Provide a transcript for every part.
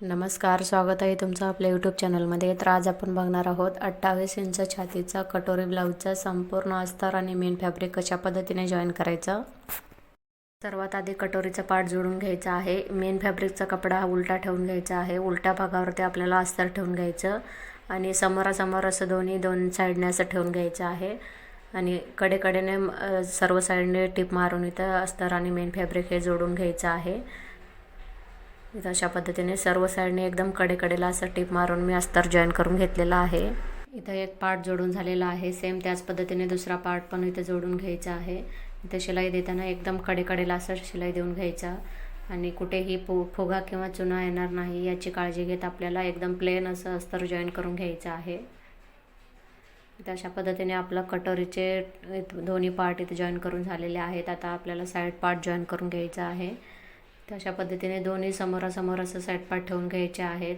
नमस्कार स्वागत आहे तुमचं आपल्या यूट्यूब चॅनलमध्ये तर आज आपण बघणार आहोत अठ्ठावीस इंच छातीचा कटोरी ब्लाऊजचा संपूर्ण अस्तर आणि मेन फॅब्रिक कशा पद्धतीने जॉईन करायचं? सर्वात आधी कटोरीचा पार्ट जोडून घ्यायचा आहे. मेन फॅब्रिकचा कपडा हा उलटा ठेवून घ्यायचा आहे. उलट्या भागावरती आपल्याला अस्तर ठेवून घ्यायचं आणि समोरासमोर असं दोन्ही दोन साईडने असं ठेवून घ्यायचं आहे. आणि कडेकडेने सर्व साईडने टिप मारून इथं अस्तर आणि मेन फॅब्रिक हे जोडून घ्यायचं आहे. अशा पद्धतीने सर्व साईडने एकदम कडेकडेला असं टिप मारून मी अस्तर जॉईन करून घेतलेला आहे. इथं एक पार्ट जोडून झालेला आहे. सेम त्याच पद्धतीने दुसरा पार्ट पण इथे जोडून घ्यायचा आहे. इथं शिलाई देताना एकदम कडेकडेला असं शिलाई देऊन घ्यायचा. आणि कुठेही फु फुगा किंवा चुना येणार नाही याची काळजी घेत आपल्याला एकदम प्लेन असं अस्तर जॉईन करून घ्यायचं आहे. इथं अशा पद्धतीने आपलं कटोरीचे दोन्ही पार्ट इथे जॉईन करून झालेले आहेत. आता आपल्याला साईड पार्ट जॉईन करून घ्यायचा आहे. तर अशा पद्धतीने दोन्ही समोरासमोर असं साईड पार्ट ठेवून घ्यायचे आहेत.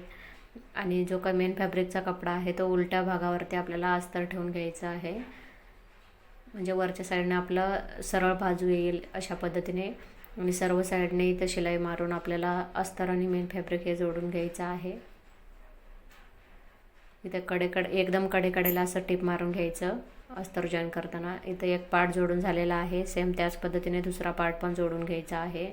आणि जो काही मेन फॅब्रिकचा कपडा आहे तो उलट्या भागावरती आपल्याला अस्तर ठेवून घ्यायचा आहे. म्हणजे वरच्या साईडने आपलं सरळ बाजू येईल अशा पद्धतीने. आणि सर्व साईडने इथं शिलाई मारून आपल्याला अस्तर आणि मेन फॅब्रिक हे जोडून घ्यायचं आहे. इथे कडेकडे एकदम कडेकडेला असं टिप मारून घ्यायचं अस्तर जॉईन करताना. इथं एक पार्ट जोडून झालेला आहे. सेम त्याच पद्धतीने दुसरा पार्ट पण जोडून घ्यायचा आहे.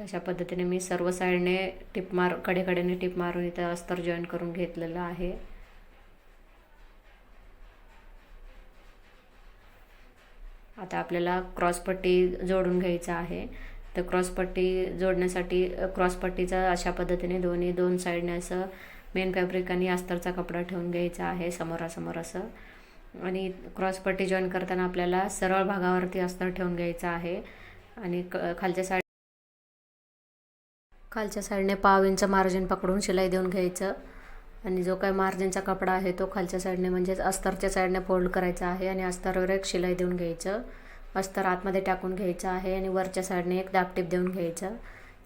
अशा पद्धतीने मी सर्व साईडने टिप मार कडेकडेने टिप मारून इथं अस्तर जॉईन करून घेतलेलं आहे. आता आपल्याला क्रॉसपट्टी जोडून घ्यायचं आहे. तर क्रॉसपट्टी जोडण्यासाठी क्रॉसपट्टीचा अशा पद्धतीने दोन्ही दोन साईडने असं मेन फॅब्रिक आणि अस्तरचा कपडा ठेवून घ्यायचा आहे समोरासमोर असं. आणि क्रॉसपट्टी जॉईन करताना आपल्याला सरळ भागावरती अस्तर ठेवून घ्यायचं आहे. आणि क खालच्या साईड खालच्या साईडने पाव इंच मार्जिन पकडून शिलाई देऊन घ्यायचं. आणि जो काही मार्जिनचा कपडा आहे तो खालच्या साईडने म्हणजेच अस्तरच्या साईडने फोल्ड करायचा आहे आणि अस्तरवर एक शिलाई देऊन घ्यायचं. अस्तर आतमध्ये टाकून घ्यायचं आहे आणि वरच्या साईडने एक दापटीप देऊन घ्यायचं.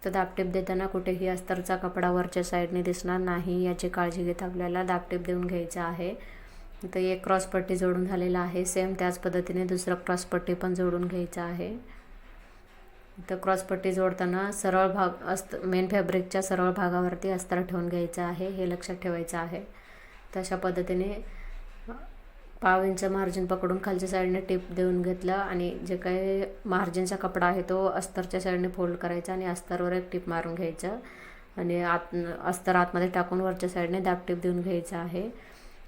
तर दापटीप देताना कुठेही अस्तरचा कपडा वरच्या साईडने दिसणार नाही याची काळजी घेत आपल्याला दापटीप देऊन घ्यायचं आहे. तर एक क्रॉसपट्टी जोडून झालेला आहे. सेम त्याच पद्धतीने दुसरं क्रॉसपट्टी पण जोडून घ्यायचं आहे. इथं क्रॉसपट्टी जोडताना सरळ भाग अस्त मेन फॅब्रिकच्या सरळ भागावरती अस्तर ठेवून घ्यायचं आहे हे लक्षात ठेवायचं आहे. तशा पद्धतीने पाव इंच मार्जिन पकडून खालच्या साईडने टिप देऊन घेतलं आणि जे काही मार्जिनचा कपडा आहे तो अस्तरच्या साईडने फोल्ड करायचा आणि अस्तरवर एक टिप मारून घ्यायचं. आणि आत अस्तर आतमध्ये टाकून वरच्या साईडने दाब टिप देऊन घ्यायचं आहे.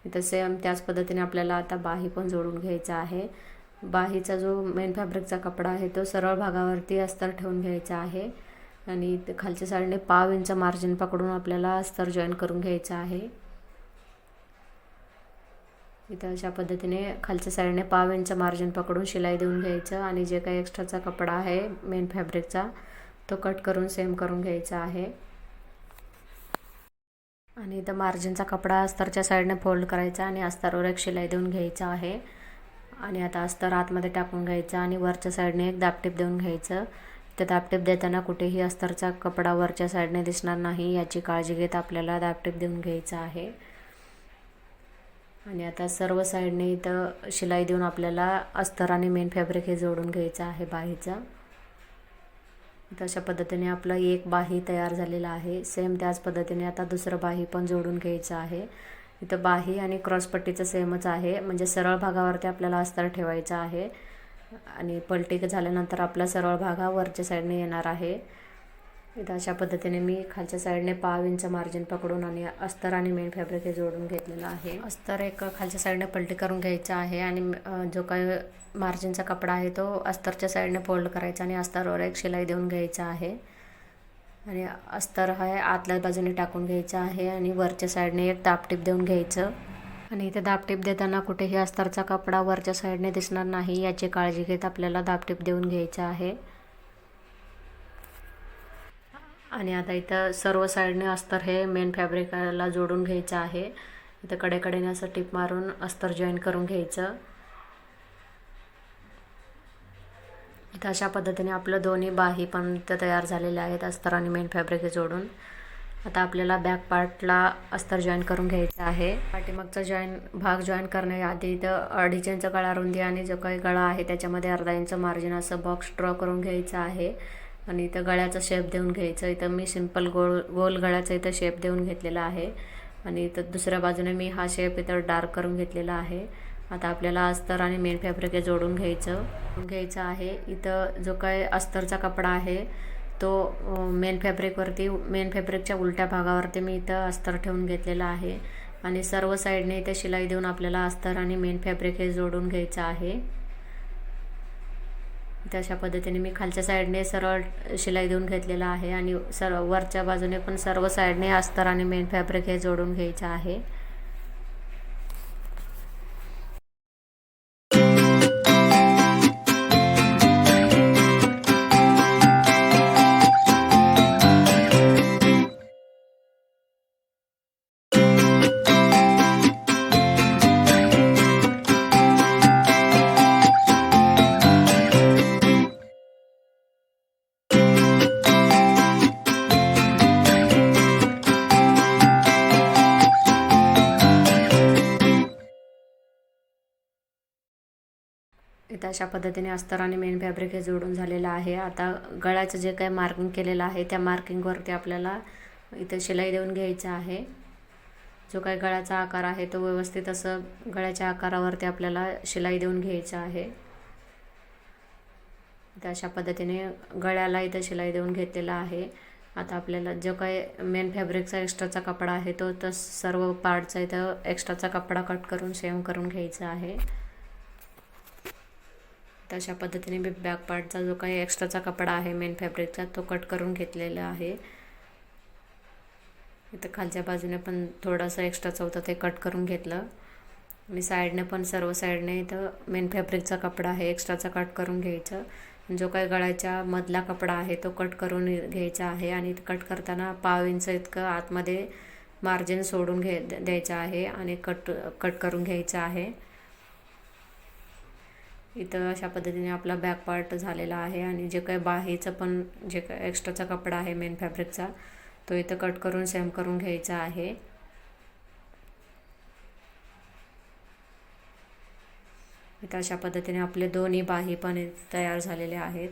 इथं सेम त्याच पद्धतीने आपल्याला आता बाही पण जोडून घ्यायचं आहे. बाहीचा जो मेन फॅब्रिकचा कपडा आहे तो सरळ भागावरती अस्तर ठेवून घ्यायचा आहे. आणि खालच्या साईडने पाव इंच मार्जिन पकडून आपल्याला अस्तर जॉईन करून घ्यायचं आहे. इथं अशा पद्धतीने खालच्या साईडने पाव इंच मार्जिन पकडून शिलाई देऊन घ्यायचं आणि जे काही एक्स्ट्राचा कपडा आहे मेन फॅब्रिकचा तो कट करून सेम करून घ्यायचा आहे. आणि इथं मार्जिनचा कपडा अस्तरच्या साईडने फोल्ड करायचा आणि अस्तरवर एक शिलाई देऊन घ्यायचा आहे. आणि आता अस्तर आतमध्ये टाकून घ्यायचं आणि वरच्या साईडने एक दापटीप देऊन घ्यायचं. तर दापटीप देताना कुठेही अस्तरचा कपडा वरच्या साईडने दिसणार नाही याची काळजी घेत आपल्याला दापटीप देऊन घ्यायचं आहे. आणि आता सर्व साईडने इथं शिलाई देऊन आपल्याला अस्तर आणि मेन फॅब्रिक हे जोडून घ्यायचं आहे बाहीचा. तशा पद्धतीने आपलं एक बाही तयार झालेला आहे. सेम त्याच पद्धतीने आता दुसरं बाही पण जोडून घ्यायचं आहे. इथं बाही आणि क्रॉसपट्टीचं सेमच आहे. म्हणजे सरळ भागावरती आपल्याला अस्तर ठेवायचं आहे. आणि पलटी झाल्यानंतर आपला सरळ भागा वरच्या साईडने येणार आहे. इथं अशा पद्धतीने मी खालच्या साईडने पाव इंच मार्जिन पकडून आणि अस्तर आणि मेन फॅब्रिक हे जोडून घेतलेलं आहे. अस्तर एक खालच्या साईडने पलटी करून घ्यायचा आहे आणि जो काही मार्जिनचा कपडा आहे तो अस्तरच्या साईडने फोल्ड करायचा आणि अस्तरवर एक शिलाई देऊन घ्यायचा आहे. आणि अस्तर हा आतल्या बाजूने टाकून घ्यायचा आहे आणि वरच्या साईडने एक दापटीप देऊन घ्यायचं. आणि इथे दापटीप देताना कुठेही अस्तरचा कपडा वरच्या साईडने दिसणार नाही याची काळजी घेत आपल्याला दापटीप देऊन घ्यायचं आहे. आणि आता इथं सर्व साईडने अस्तर हे मेन फॅब्रिकला जोडून घ्यायचं आहे. इथं कडेकडेने असं टिप मारून अस्तर जॉईन करून घ्यायचं. इथं अशा पद्धतीने आपलं दोन्ही बाही पण इथं तयार झालेले आहेत अस्तर आणि मेन फॅब्रिक जोडून. आता आपल्याला बॅक पार्टला अस्तर जॉईन करून घ्यायचं आहे. पाठीमागचा जॉईन भाग जॉईन करण्याआधी इथं अडीच इंच गळा रुंदी आणि जो काही गळा आहे त्याच्यामध्ये अर्धा इंच मार्जिन असं बॉक्स ड्रॉ करून घ्यायचं आहे. आणि इथं गळ्याचा शेप देऊन घ्यायचं. इथं मी सिंपल गोल गोल गळ्याचा इथं शेप देऊन घेतलेला आहे. आणि इथं दुसऱ्या बाजूने मी हा शेप इथं डार्क करून घेतलेला आहे. आता आपल्याला अस्तर आणि मेन फॅब्रिक हे जोडून घ्यायचं. घ्यायचं आहे. इथं जो काय अस्तरचा कपडा आहे तो मेन फॅब्रिकवरती मेन फॅब्रिकच्या उलट्या भागावरती मी इथं अस्तर ठेवून घेतलेला आहे. आणि सर्व साईडने इथे शिलाई देऊन आपल्याला अस्तर आणि मेन फॅब्रिक हे जोडून घ्यायचं आहे. तशा पद्धतीने मी खालच्या साईडने सरळ शिलाई देऊन घेतलेला आहे आणि सर्व वरच्या बाजूने पण सर्व साईडने अस्तर आणि मेन फॅब्रिक हे जोडून घ्यायचं आहे. इथं अशा पद्धतीने अस्तर आणि मेन फॅब्रिक हे जोडून झालेलं आहे. आता गळ्याचं जे काही मार्किंग केलेलं आहे त्या मार्किंगवरती आपल्याला इथं शिलाई देऊन घ्यायचं आहे. जो काही गळ्याचा आकार आहे तो व्यवस्थित असं गळ्याच्या आकारावरती आपल्याला शिलाई देऊन घ्यायचं आहे. इथं अशा पद्धतीने गळ्याला इथं शिलाई देऊन घेतलेला आहे. आता आपल्याला जो काही मेन फॅब्रिकचा एक्स्ट्राचा कपडा आहे तो तर सर्व पार्टचा इथं एक्स्ट्राचा कपडा कट करून सेम करून घ्यायचा आहे. तशा पद्धतीने मी बॅक पार्टचा जो काही एक्स्ट्राचा कपडा आहे मेन फॅब्रिकचा तो कट करून घेतलेला आहे. इथं खालच्या बाजूने पण थोडंसं एक्स्ट्राचं होतं ते कट करून घेतलं. मी साईडने पण सर्व साईडने इथं मेन फॅब्रिकचा कपडा आहे एक्स्ट्राचा कट करून घ्यायचं. जो काही गळ्याच्या मधला कपडा आहे तो कट करून घ्यायचा आहे. आणि कट करताना पाव इंच इतकं आतमध्ये मार्जिन सोडून घे द्यायचं आहे. आणि कट कट करून घ्यायचं आहे. इथं अशा पद्धतीने आपला बॅक पार्ट झालेला आहे आणि जे काही बाहेचं पण जे काय एक्स्ट्राचा कपडा आहे मेन फॅब्रिकचा तो इथं कट करून सेम करून घ्यायचा आहे. इथं अशा पद्धतीने आपले दोन्ही बाही पण तयार झालेले आहेत.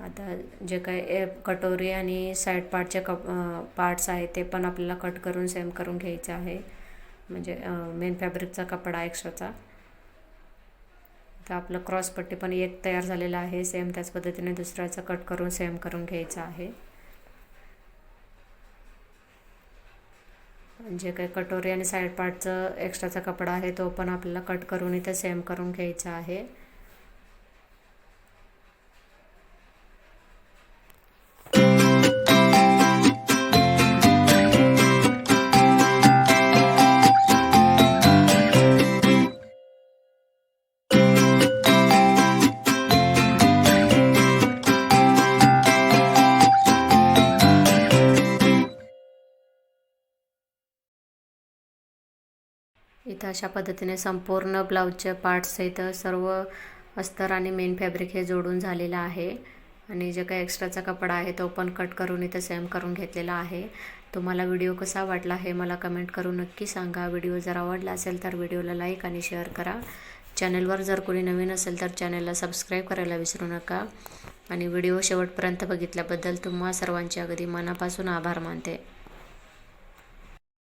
आता जे काही कटोरी आणि साईड पार्टचे कप पार्ट्स आहेत ते पण आपल्याला कट करून सेम करून घ्यायचे आहे. म्हणजे मेन फॅब्रिकचा कपडा एक्स्ट्राचा तर आपलं क्रॉसपट्टी पण एक तयार झालेला आहे. सेम त्याच पद्धतीने दुसऱ्याचा कट करून सेम करून घ्यायचं आहे. म्हणजे जे काही कटोरी आणि साईड पार्टचं एक्स्ट्राचा कपडा आहे तो पण आपल्याला कट करून इथे सेम करून घ्यायचा आहे. इथं अशा पद्धतीने संपूर्ण ब्लाऊजचे पार्ट्स इथं सर्व अस्तर आणि मेन फॅब्रिक हे जोडून झालेलं आहे. आणि जे काही एक्स्ट्राचा कपडा आहे तो पण कट करून इथं सेम करून घेतलेला आहे. तुम्हाला व्हिडिओ कसा वाटला हे मला कमेंट करून नक्की सांगा. व्हिडिओ जर आवडला असेल तर व्हिडिओला लाईक आणि शेअर करा. चॅनलवर जर कोणी नवीन असेल तर चॅनलला सबस्क्राईब करायला विसरू नका. आणि व्हिडिओ शेवटपर्यंत बघितल्याबद्दल तुम्हा सर्वांचे अगदी मनापासून आभार मानते.